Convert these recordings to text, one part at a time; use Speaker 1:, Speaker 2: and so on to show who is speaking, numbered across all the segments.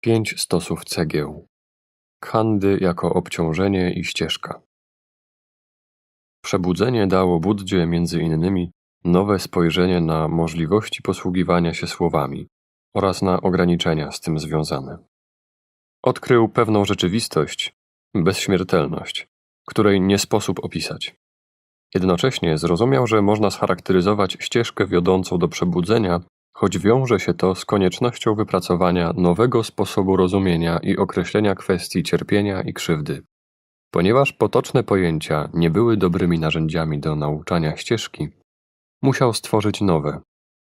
Speaker 1: Pięć stosów cegieł. Khandy jako obciążenie i ścieżka. Przebudzenie dało Buddzie między innymi nowe spojrzenie na możliwości posługiwania się słowami oraz na ograniczenia z tym związane. Odkrył pewną rzeczywistość, bezśmiertelność, której nie sposób opisać. Jednocześnie zrozumiał, że można scharakteryzować ścieżkę wiodącą do przebudzenia choć wiąże się to z koniecznością wypracowania nowego sposobu rozumienia i określenia kwestii cierpienia i krzywdy. Ponieważ potoczne pojęcia nie były dobrymi narzędziami do nauczania ścieżki, musiał stworzyć nowe,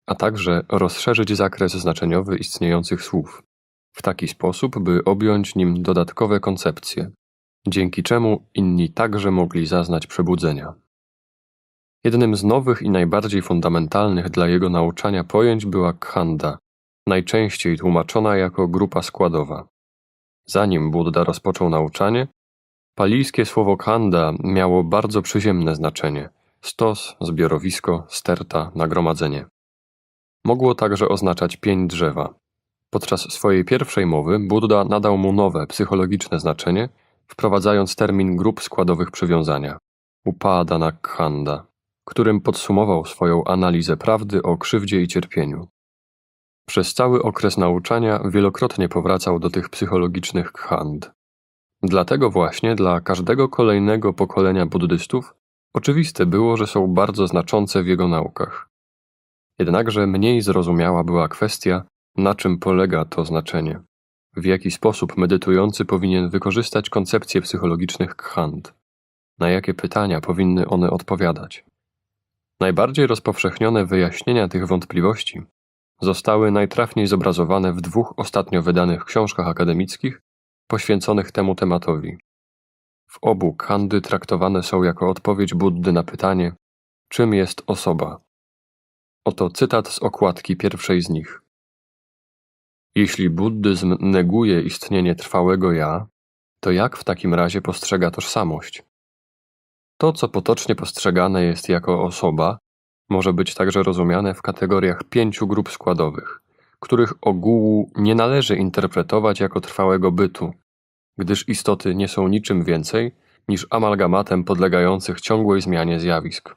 Speaker 1: a także rozszerzyć zakres znaczeniowy istniejących słów, w taki sposób, by objąć nim dodatkowe koncepcje, dzięki czemu inni także mogli zaznać przebudzenia. Jednym z nowych i najbardziej fundamentalnych dla jego nauczania pojęć była khanda, najczęściej tłumaczona jako grupa składowa. Zanim Buddha rozpoczął nauczanie, palijskie słowo khanda miało bardzo przyziemne znaczenie stos, zbiorowisko, sterta, nagromadzenie. Mogło także oznaczać pień drzewa. Podczas swojej pierwszej mowy Buddha nadał mu nowe, psychologiczne znaczenie, wprowadzając termin grup składowych przywiązania upadana khanda którym podsumował swoją analizę prawdy o krzywdzie i cierpieniu. Przez cały okres nauczania wielokrotnie powracał do tych psychologicznych khand. Dlatego właśnie dla każdego kolejnego pokolenia buddystów oczywiste było, że są bardzo znaczące w jego naukach. Jednakże mniej zrozumiała była kwestia, na czym polega to znaczenie, w jaki sposób medytujący powinien wykorzystać koncepcje psychologicznych khand, na jakie pytania powinny one odpowiadać. Najbardziej rozpowszechnione wyjaśnienia tych wątpliwości zostały najtrafniej zobrazowane w dwóch ostatnio wydanych książkach akademickich poświęconych temu tematowi. W obu kandy traktowane są jako odpowiedź Buddy na pytanie, czym jest osoba. Oto cytat z okładki pierwszej z nich. Jeśli buddyzm neguje istnienie trwałego ja, to jak w takim razie postrzega tożsamość? To, co potocznie postrzegane jest jako osoba, może być także rozumiane w kategoriach pięciu grup składowych, których ogółu nie należy interpretować jako trwałego bytu, gdyż istoty nie są niczym więcej niż amalgamatem podlegających ciągłej zmianie zjawisk.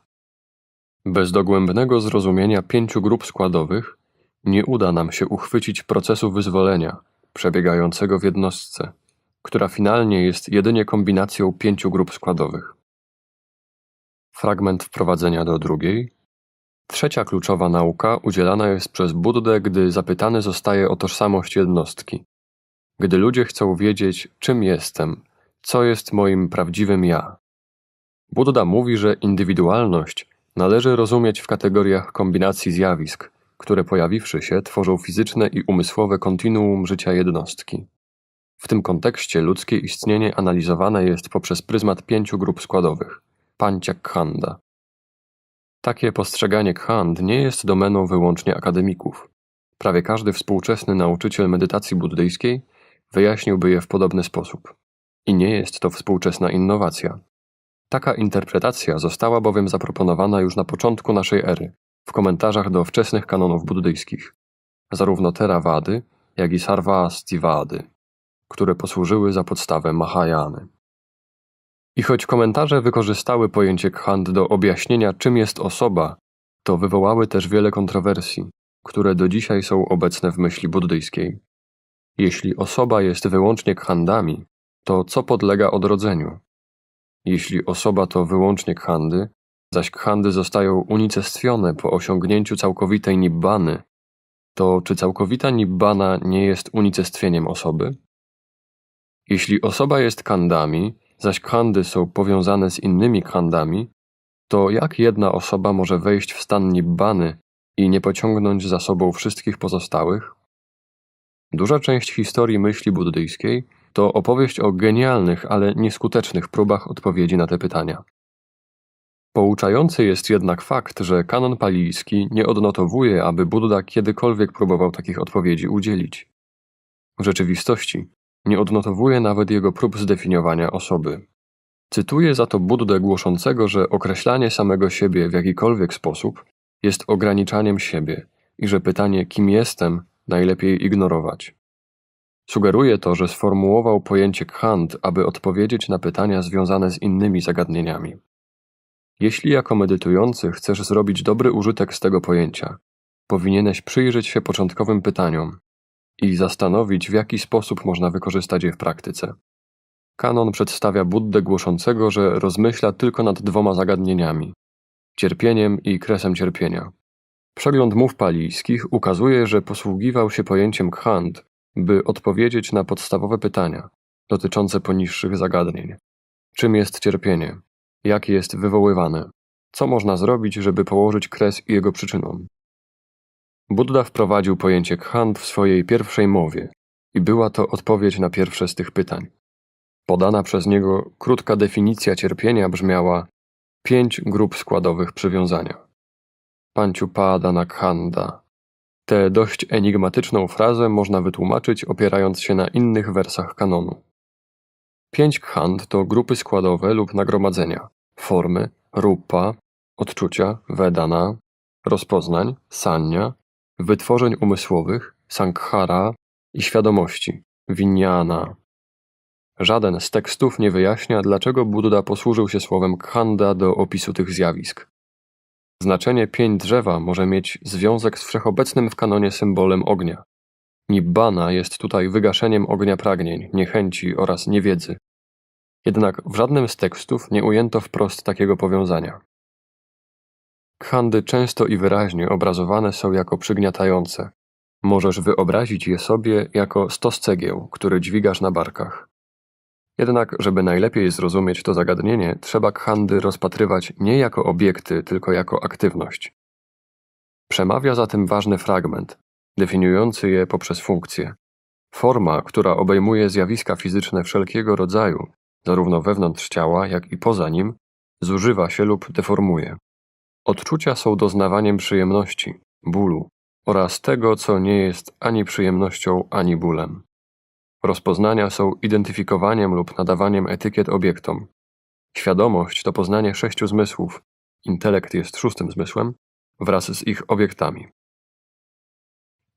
Speaker 1: Bez dogłębnego zrozumienia pięciu grup składowych nie uda nam się uchwycić procesu wyzwolenia przebiegającego w jednostce, która finalnie jest jedynie kombinacją pięciu grup składowych. Fragment wprowadzenia do drugiej. Trzecia kluczowa nauka udzielana jest przez Buddę, gdy zapytany zostaje o tożsamość jednostki. Gdy ludzie chcą wiedzieć, czym jestem, co jest moim prawdziwym ja. Buddha mówi, że indywidualność należy rozumieć w kategoriach kombinacji zjawisk, które pojawiwszy się tworzą fizyczne i umysłowe kontinuum życia jednostki. W tym kontekście ludzkie istnienie analizowane jest poprzez pryzmat pięciu grup składowych – Pancia Khanda. Takie postrzeganie khand nie jest domeną wyłącznie akademików. Prawie każdy współczesny nauczyciel medytacji buddyjskiej wyjaśniłby je w podobny sposób. I nie jest to współczesna innowacja. Taka interpretacja została bowiem zaproponowana już na początku naszej ery, w komentarzach do wczesnych kanonów buddyjskich, zarówno Theravady, jak i Sarvastivady, które posłużyły za podstawę Mahayany. I choć komentarze wykorzystały pojęcie khand do objaśnienia, czym jest osoba, to wywołały też wiele kontrowersji, które do dzisiaj są obecne w myśli buddyjskiej. Jeśli osoba jest wyłącznie khandami, to co podlega odrodzeniu? Jeśli osoba to wyłącznie khandy, zaś khandy zostają unicestwione po osiągnięciu całkowitej nibbany, to czy całkowita nibbana nie jest unicestwieniem osoby? Jeśli osoba jest kandami, zaś khandy są powiązane z innymi khandami, to jak jedna osoba może wejść w stan nibbany i nie pociągnąć za sobą wszystkich pozostałych? Duża część historii myśli buddyjskiej to opowieść o genialnych, ale nieskutecznych próbach odpowiedzi na te pytania. Pouczający jest jednak fakt, że kanon palijski nie odnotowuje, aby Buddha kiedykolwiek próbował takich odpowiedzi udzielić. W rzeczywistości nie odnotowuje nawet jego prób zdefiniowania osoby. Cytuję za to Buddę głoszącego, że określanie samego siebie w jakikolwiek sposób jest ograniczaniem siebie i że pytanie kim jestem najlepiej ignorować. Sugeruje to, że sformułował pojęcie khand, aby odpowiedzieć na pytania związane z innymi zagadnieniami. Jeśli jako medytujący chcesz zrobić dobry użytek z tego pojęcia, powinieneś przyjrzeć się początkowym pytaniom i zastanowić, w jaki sposób można wykorzystać je w praktyce. Kanon przedstawia Buddę głoszącego, że rozmyśla tylko nad dwoma zagadnieniami cierpieniem i kresem cierpienia. Przegląd mów palijskich ukazuje, że posługiwał się pojęciem khand, by odpowiedzieć na podstawowe pytania dotyczące poniższych zagadnień. Czym jest cierpienie? Jak jest wywoływane? Co można zrobić, żeby położyć kres jego przyczynom? Buddha wprowadził pojęcie khand w swojej pierwszej mowie i była to odpowiedź na pierwsze z tych pytań. Podana przez niego krótka definicja cierpienia brzmiała pięć grup składowych przywiązania. Panciupada khanda. Tę dość enigmatyczną frazę można wytłumaczyć opierając się na innych wersach kanonu. Pięć khand to grupy składowe lub nagromadzenia, formy, rupa, odczucia, vedana, rozpoznań, sanya, wytworzeń umysłowych, sankhara i świadomości, vijnana. Żaden z tekstów nie wyjaśnia, dlaczego Buddha posłużył się słowem khanda do opisu tych zjawisk. Znaczenie pień drzewa może mieć związek z wszechobecnym w kanonie symbolem ognia. Nibbana jest tutaj wygaszeniem ognia pragnień, niechęci oraz niewiedzy. Jednak w żadnym z tekstów nie ujęto wprost takiego powiązania. Khandy często i wyraźnie obrazowane są jako przygniatające. Możesz wyobrazić je sobie jako stos cegieł, które dźwigasz na barkach. Jednak, żeby najlepiej zrozumieć to zagadnienie, trzeba khandy rozpatrywać nie jako obiekty, tylko jako aktywność. Przemawia za tym ważny fragment, definiujący je poprzez funkcję. Forma, która obejmuje zjawiska fizyczne wszelkiego rodzaju, zarówno wewnątrz ciała, jak i poza nim, zużywa się lub deformuje. Odczucia są doznawaniem przyjemności, bólu oraz tego, co nie jest ani przyjemnością, ani bólem. Rozpoznania są identyfikowaniem lub nadawaniem etykiet obiektom. Świadomość to poznanie sześciu zmysłów, intelekt jest szóstym zmysłem, wraz z ich obiektami.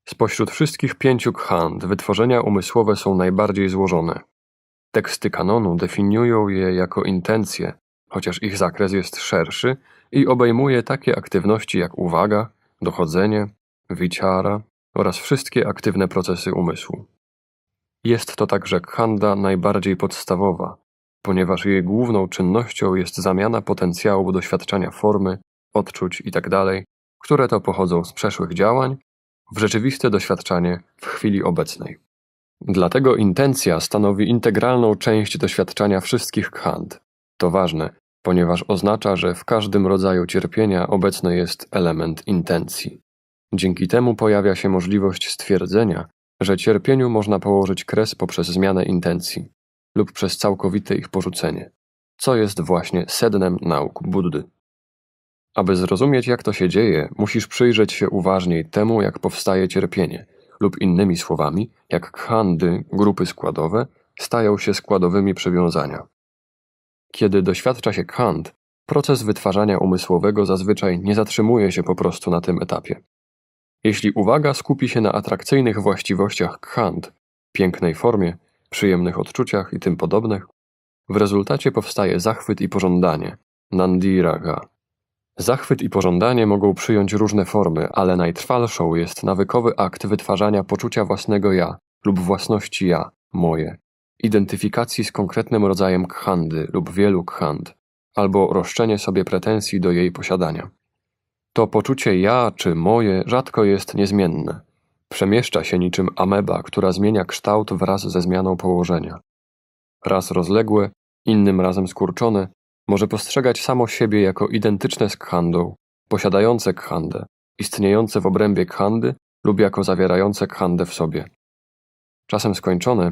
Speaker 1: Spośród wszystkich pięciu khand wytworzenia umysłowe są najbardziej złożone. Teksty kanonu definiują je jako intencje, chociaż ich zakres jest szerszy i obejmuje takie aktywności jak uwaga, dochodzenie, wichara oraz wszystkie aktywne procesy umysłu. Jest to także khanda najbardziej podstawowa, ponieważ jej główną czynnością jest zamiana potencjału doświadczania formy, odczuć itd., które to pochodzą z przeszłych działań, w rzeczywiste doświadczanie w chwili obecnej. Dlatego intencja stanowi integralną część doświadczania wszystkich khand. To ważne, ponieważ oznacza, że w każdym rodzaju cierpienia obecny jest element intencji. Dzięki temu pojawia się możliwość stwierdzenia, że cierpieniu można położyć kres poprzez zmianę intencji lub przez całkowite ich porzucenie, co jest właśnie sednem nauk Buddy. Aby zrozumieć, jak to się dzieje, musisz przyjrzeć się uważniej temu, jak powstaje cierpienie, lub innymi słowami, jak khandy, grupy składowe, stają się składowymi przywiązania. Kiedy doświadcza się khand, proces wytwarzania umysłowego zazwyczaj nie zatrzymuje się po prostu na tym etapie. Jeśli uwaga skupi się na atrakcyjnych właściwościach khand, pięknej formie, przyjemnych odczuciach i tym podobnych, w rezultacie powstaje zachwyt i pożądanie, nandiraga. Zachwyt i pożądanie mogą przyjąć różne formy, ale najtrwalszą jest nawykowy akt wytwarzania poczucia własnego ja lub własności ja, moje, identyfikacji z konkretnym rodzajem khandy lub wielu khand, albo roszczenie sobie pretensji do jej posiadania. To poczucie ja czy moje rzadko jest niezmienne. Przemieszcza się niczym ameba, która zmienia kształt wraz ze zmianą położenia. Raz rozległe, innym razem skurczone, może postrzegać samo siebie jako identyczne z khandą, posiadające khandę, istniejące w obrębie khandy lub jako zawierające khandę w sobie. Czasem skończone,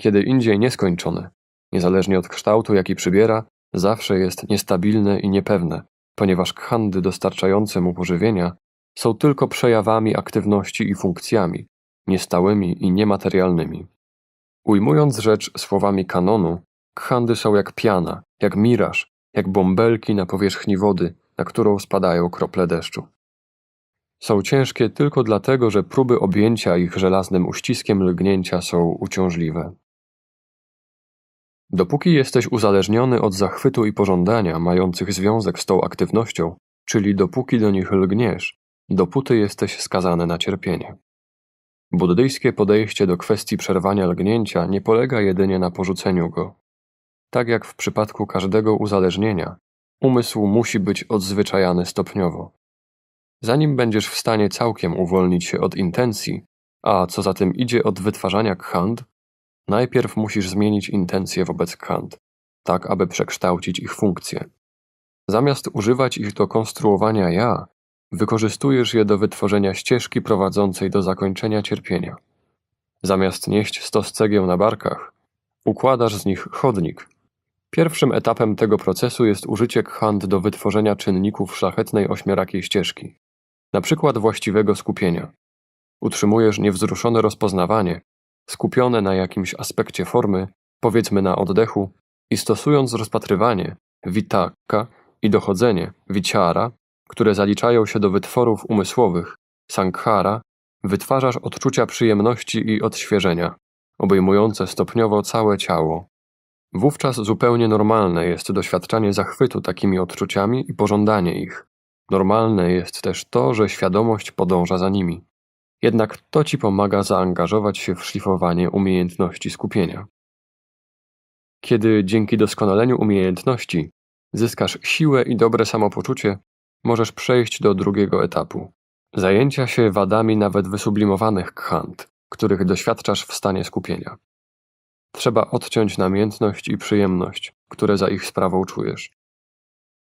Speaker 1: kiedy indziej nieskończone, niezależnie od kształtu, jaki przybiera, zawsze jest niestabilne i niepewne, ponieważ khandy dostarczające mu pożywienia są tylko przejawami aktywności i funkcjami, niestałymi i niematerialnymi. Ujmując rzecz słowami kanonu, khandy są jak piana, jak miraż, jak bąbelki na powierzchni wody, na którą spadają krople deszczu. Są ciężkie tylko dlatego, że próby objęcia ich żelaznym uściskiem lgnięcia są uciążliwe. Dopóki jesteś uzależniony od zachwytu i pożądania mających związek z tą aktywnością, czyli dopóki do nich lgniesz, dopóty jesteś skazany na cierpienie. Buddyjskie podejście do kwestii przerwania lgnięcia nie polega jedynie na porzuceniu go. Tak jak w przypadku każdego uzależnienia, umysł musi być odzwyczajany stopniowo. Zanim będziesz w stanie całkiem uwolnić się od intencji, a co za tym idzie od wytwarzania khand, najpierw musisz zmienić intencje wobec khand, tak aby przekształcić ich funkcje. Zamiast używać ich do konstruowania ja, wykorzystujesz je do wytworzenia ścieżki prowadzącej do zakończenia cierpienia. Zamiast nieść stos cegieł na barkach, układasz z nich chodnik. Pierwszym etapem tego procesu jest użycie khand do wytworzenia czynników szlachetnej ośmiorakiej ścieżki, na przykład właściwego skupienia. Utrzymujesz niewzruszone rozpoznawanie, skupione na jakimś aspekcie formy, powiedzmy na oddechu, i stosując rozpatrywanie, vitaka i dochodzenie, vichara, które zaliczają się do wytworów umysłowych, sankhara, wytwarzasz odczucia przyjemności i odświeżenia, obejmujące stopniowo całe ciało. Wówczas zupełnie normalne jest doświadczanie zachwytu takimi odczuciami i pożądanie ich. Normalne jest też to, że świadomość podąża za nimi. Jednak to ci pomaga zaangażować się w szlifowanie umiejętności skupienia. Kiedy dzięki doskonaleniu umiejętności zyskasz siłę i dobre samopoczucie, możesz przejść do drugiego etapu. Zajęcia się wadami nawet wysublimowanych khant, których doświadczasz w stanie skupienia. Trzeba odciąć namiętność i przyjemność, które za ich sprawą czujesz.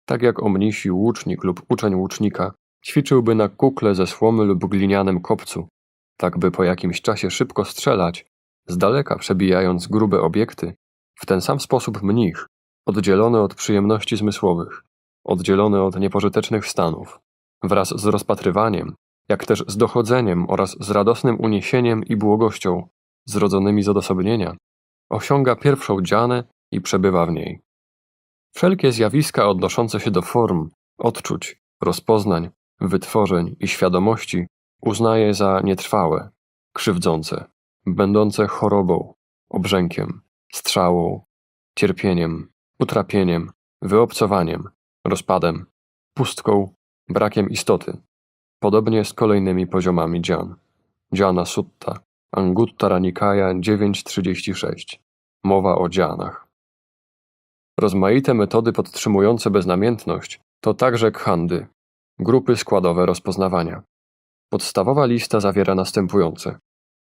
Speaker 1: Tak jak omnisi łucznik lub uczeń łucznika ćwiczyłby na kukle ze słomy lub glinianym kopcu, tak by po jakimś czasie szybko strzelać, z daleka przebijając grube obiekty, w ten sam sposób mnich, oddzielony od przyjemności zmysłowych, oddzielony od niepożytecznych stanów, wraz z rozpatrywaniem, jak też z dochodzeniem oraz z radosnym uniesieniem i błogością, zrodzonymi z odosobnienia, osiąga pierwszą dzianę i przebywa w niej. Wszelkie zjawiska odnoszące się do form, odczuć, rozpoznań, wytworzeń i świadomości uznaje za nietrwałe, krzywdzące, będące chorobą, obrzękiem, strzałą, cierpieniem, utrapieniem, wyobcowaniem, rozpadem, pustką, brakiem istoty. Podobnie z kolejnymi poziomami dzian. Dziana Sutta, Anguttara Nikaya 9.36. Mowa o dzianach. Rozmaite metody podtrzymujące beznamiętność to także khandy, grupy składowe rozpoznawania. Podstawowa lista zawiera następujące: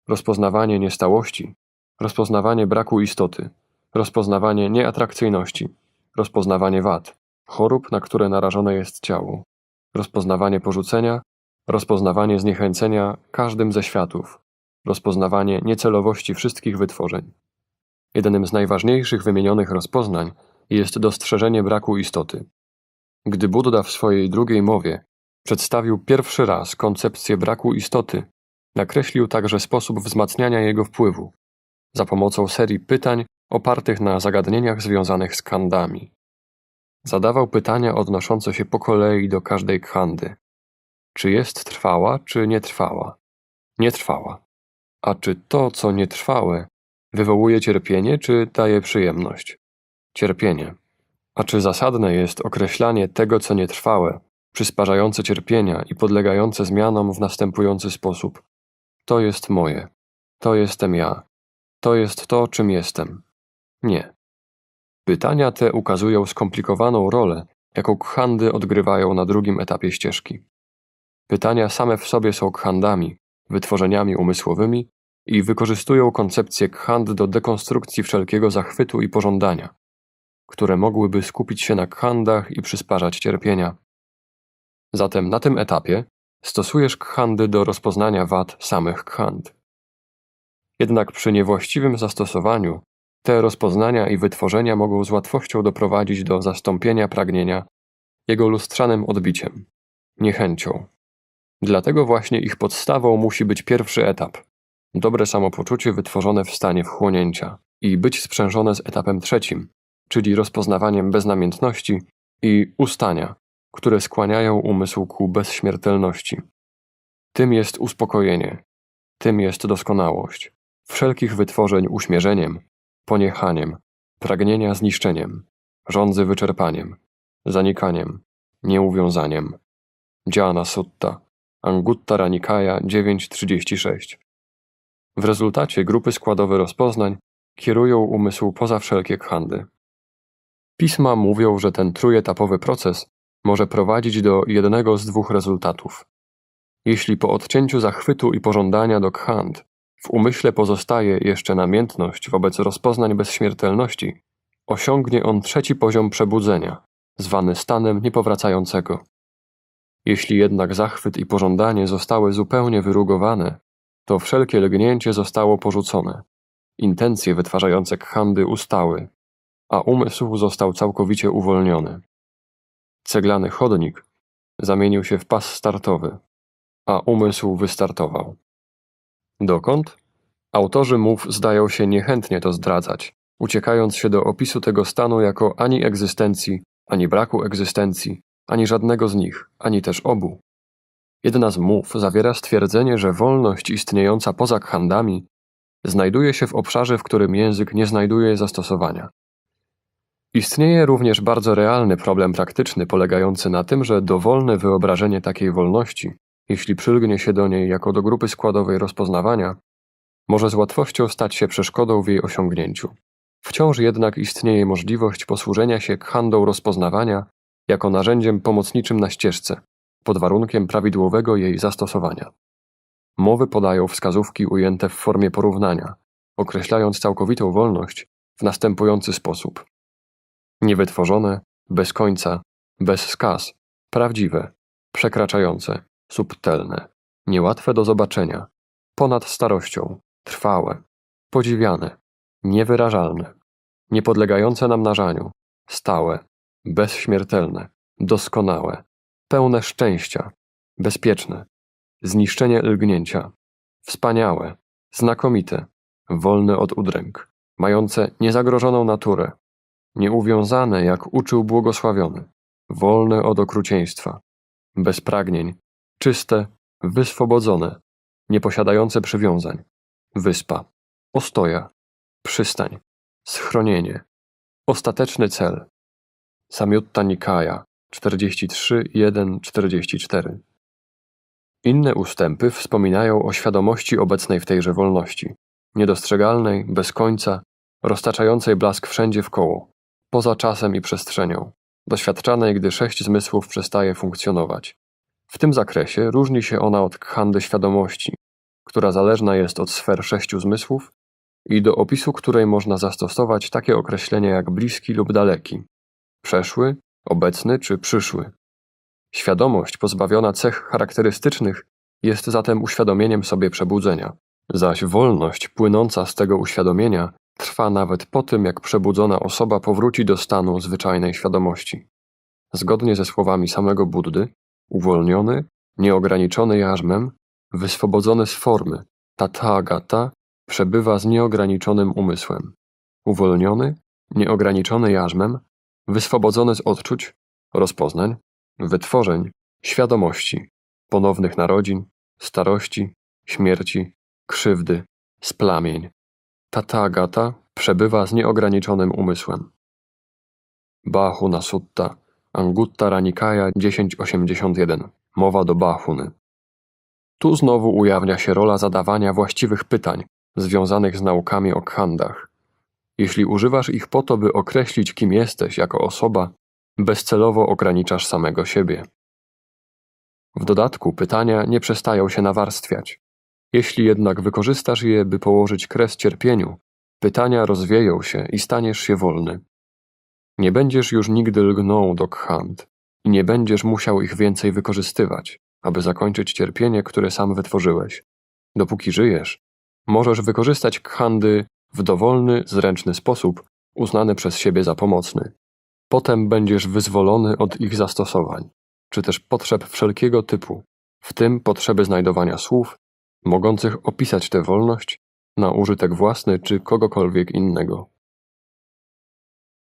Speaker 1: rozpoznawanie niestałości, rozpoznawanie braku istoty, rozpoznawanie nieatrakcyjności, rozpoznawanie wad, chorób, na które narażone jest ciało, rozpoznawanie porzucenia, rozpoznawanie zniechęcenia każdym ze światów, rozpoznawanie niecelowości wszystkich wytworzeń. Jednym z najważniejszych wymienionych rozpoznań jest dostrzeżenie braku istoty. Gdy Buddha w swojej drugiej mowie przedstawił pierwszy raz koncepcję braku istoty, nakreślił także sposób wzmacniania jego wpływu za pomocą serii pytań opartych na zagadnieniach związanych z kandami. Zadawał pytania odnoszące się po kolei do każdej khandy. Czy jest trwała, czy nietrwała? Nietrwała. A czy to, co nietrwałe, wywołuje cierpienie, czy daje przyjemność? Cierpienie. A czy zasadne jest określanie tego, co nietrwałe, przysparzające cierpienia i podlegające zmianom w następujący sposób? To jest moje. To jestem ja. To jest to, czym jestem. Nie. Pytania te ukazują skomplikowaną rolę, jaką khandy odgrywają na drugim etapie ścieżki. Pytania same w sobie są khandami, wytworzeniami umysłowymi i wykorzystują koncepcję khand do dekonstrukcji wszelkiego zachwytu i pożądania, które mogłyby skupić się na khandach i przysparzać cierpienia. Zatem na tym etapie stosujesz khandy do rozpoznania wad samych khand. Jednak przy niewłaściwym zastosowaniu te rozpoznania i wytworzenia mogą z łatwością doprowadzić do zastąpienia pragnienia jego lustrzanym odbiciem, niechęcią. Dlatego właśnie ich podstawą musi być pierwszy etap dobre samopoczucie wytworzone w stanie wchłonięcia i być sprzężone z etapem trzecim, czyli rozpoznawaniem beznamiętności i ustania, które skłaniają umysł ku bezśmiertelności. Tym jest uspokojenie, tym jest doskonałość, wszelkich wytworzeń uśmierzeniem, poniechaniem, pragnienia zniszczeniem, rządzy wyczerpaniem, zanikaniem, nieuwiązaniem. Dhyana Sutta, Anguttara Nikaya 9.36 W rezultacie grupy składowe rozpoznań kierują umysł poza wszelkie khandy. Pisma mówią, że ten trójetapowy proces może prowadzić do jednego z dwóch rezultatów. Jeśli po odcięciu zachwytu i pożądania do khand w umyśle pozostaje jeszcze namiętność wobec rozpoznań bezśmiertelności, osiągnie on trzeci poziom przebudzenia, zwany stanem niepowracającego. Jeśli jednak zachwyt i pożądanie zostały zupełnie wyrugowane, to wszelkie lgnięcie zostało porzucone. Intencje wytwarzające khandy ustały, a umysł został całkowicie uwolniony. Ceglany chodnik zamienił się w pas startowy, a umysł wystartował. Dokąd? Autorzy mów zdają się niechętnie to zdradzać, uciekając się do opisu tego stanu jako ani egzystencji, ani braku egzystencji, ani żadnego z nich, ani też obu. Jedna z mów zawiera stwierdzenie, że wolność istniejąca poza khandami znajduje się w obszarze, w którym język nie znajduje zastosowania. Istnieje również bardzo realny problem praktyczny polegający na tym, że dowolne wyobrażenie takiej wolności, jeśli przylgnie się do niej jako do grupy składowej rozpoznawania, może z łatwością stać się przeszkodą w jej osiągnięciu. Wciąż jednak istnieje możliwość posłużenia się khandą rozpoznawania jako narzędziem pomocniczym na ścieżce, pod warunkiem prawidłowego jej zastosowania. Mowy podają wskazówki ujęte w formie porównania, określając całkowitą wolność w następujący sposób: niewytworzone, bez końca, bez skaz, prawdziwe, przekraczające, subtelne, niełatwe do zobaczenia, ponad starością, trwałe, podziwiane, niewyrażalne, niepodlegające namnażaniu, stałe, bezśmiertelne, doskonałe, pełne szczęścia, bezpieczne, zniszczenie lgnięcia, wspaniałe, znakomite, wolne od udręk, mające niezagrożoną naturę, nieuwiązane jak uczył błogosławiony, wolne od okrucieństwa, bez pragnień, czyste, wyswobodzone, nieposiadające przywiązań, wyspa, ostoja, przystań, schronienie, ostateczny cel. Samiutta Nikaya 43.1.44 Inne ustępy wspominają o świadomości obecnej w tejże wolności, niedostrzegalnej, bez końca, roztaczającej blask wszędzie w koło, poza czasem i przestrzenią, doświadczanej, gdy sześć zmysłów przestaje funkcjonować. W tym zakresie różni się ona od khandy świadomości, która zależna jest od sfer sześciu zmysłów i do opisu której można zastosować takie określenia jak bliski lub daleki, przeszły, obecny czy przyszły. Świadomość pozbawiona cech charakterystycznych jest zatem uświadomieniem sobie przebudzenia, zaś wolność płynąca z tego uświadomienia trwa nawet po tym, jak przebudzona osoba powróci do stanu zwyczajnej świadomości. Zgodnie ze słowami samego Buddy, uwolniony, nieograniczony jarzmem, wyswobodzony z formy, tathagata, przebywa z nieograniczonym umysłem. Uwolniony, nieograniczony jarzmem, wyswobodzony z odczuć, rozpoznań, wytworzeń, świadomości, ponownych narodzin, starości, śmierci, krzywdy, splamień. Tathagata przebywa z nieograniczonym umysłem. Bahuna Sutta, Anguttara Nikaya 1081. Mowa do Bahuny. Tu znowu ujawnia się rola zadawania właściwych pytań związanych z naukami o khandach. Jeśli używasz ich po to, by określić, kim jesteś jako osoba, bezcelowo ograniczasz samego siebie. W dodatku pytania nie przestają się nawarstwiać. Jeśli jednak wykorzystasz je, by położyć kres cierpieniu, pytania rozwieją się i staniesz się wolny. Nie będziesz już nigdy lgnął do khand i nie będziesz musiał ich więcej wykorzystywać, aby zakończyć cierpienie, które sam wytworzyłeś. Dopóki żyjesz, możesz wykorzystać khandy w dowolny, zręczny sposób, uznany przez siebie za pomocny. Potem będziesz wyzwolony od ich zastosowań, czy też potrzeb wszelkiego typu, w tym potrzeby znajdowania słów, mogących opisać tę wolność na użytek własny czy kogokolwiek innego.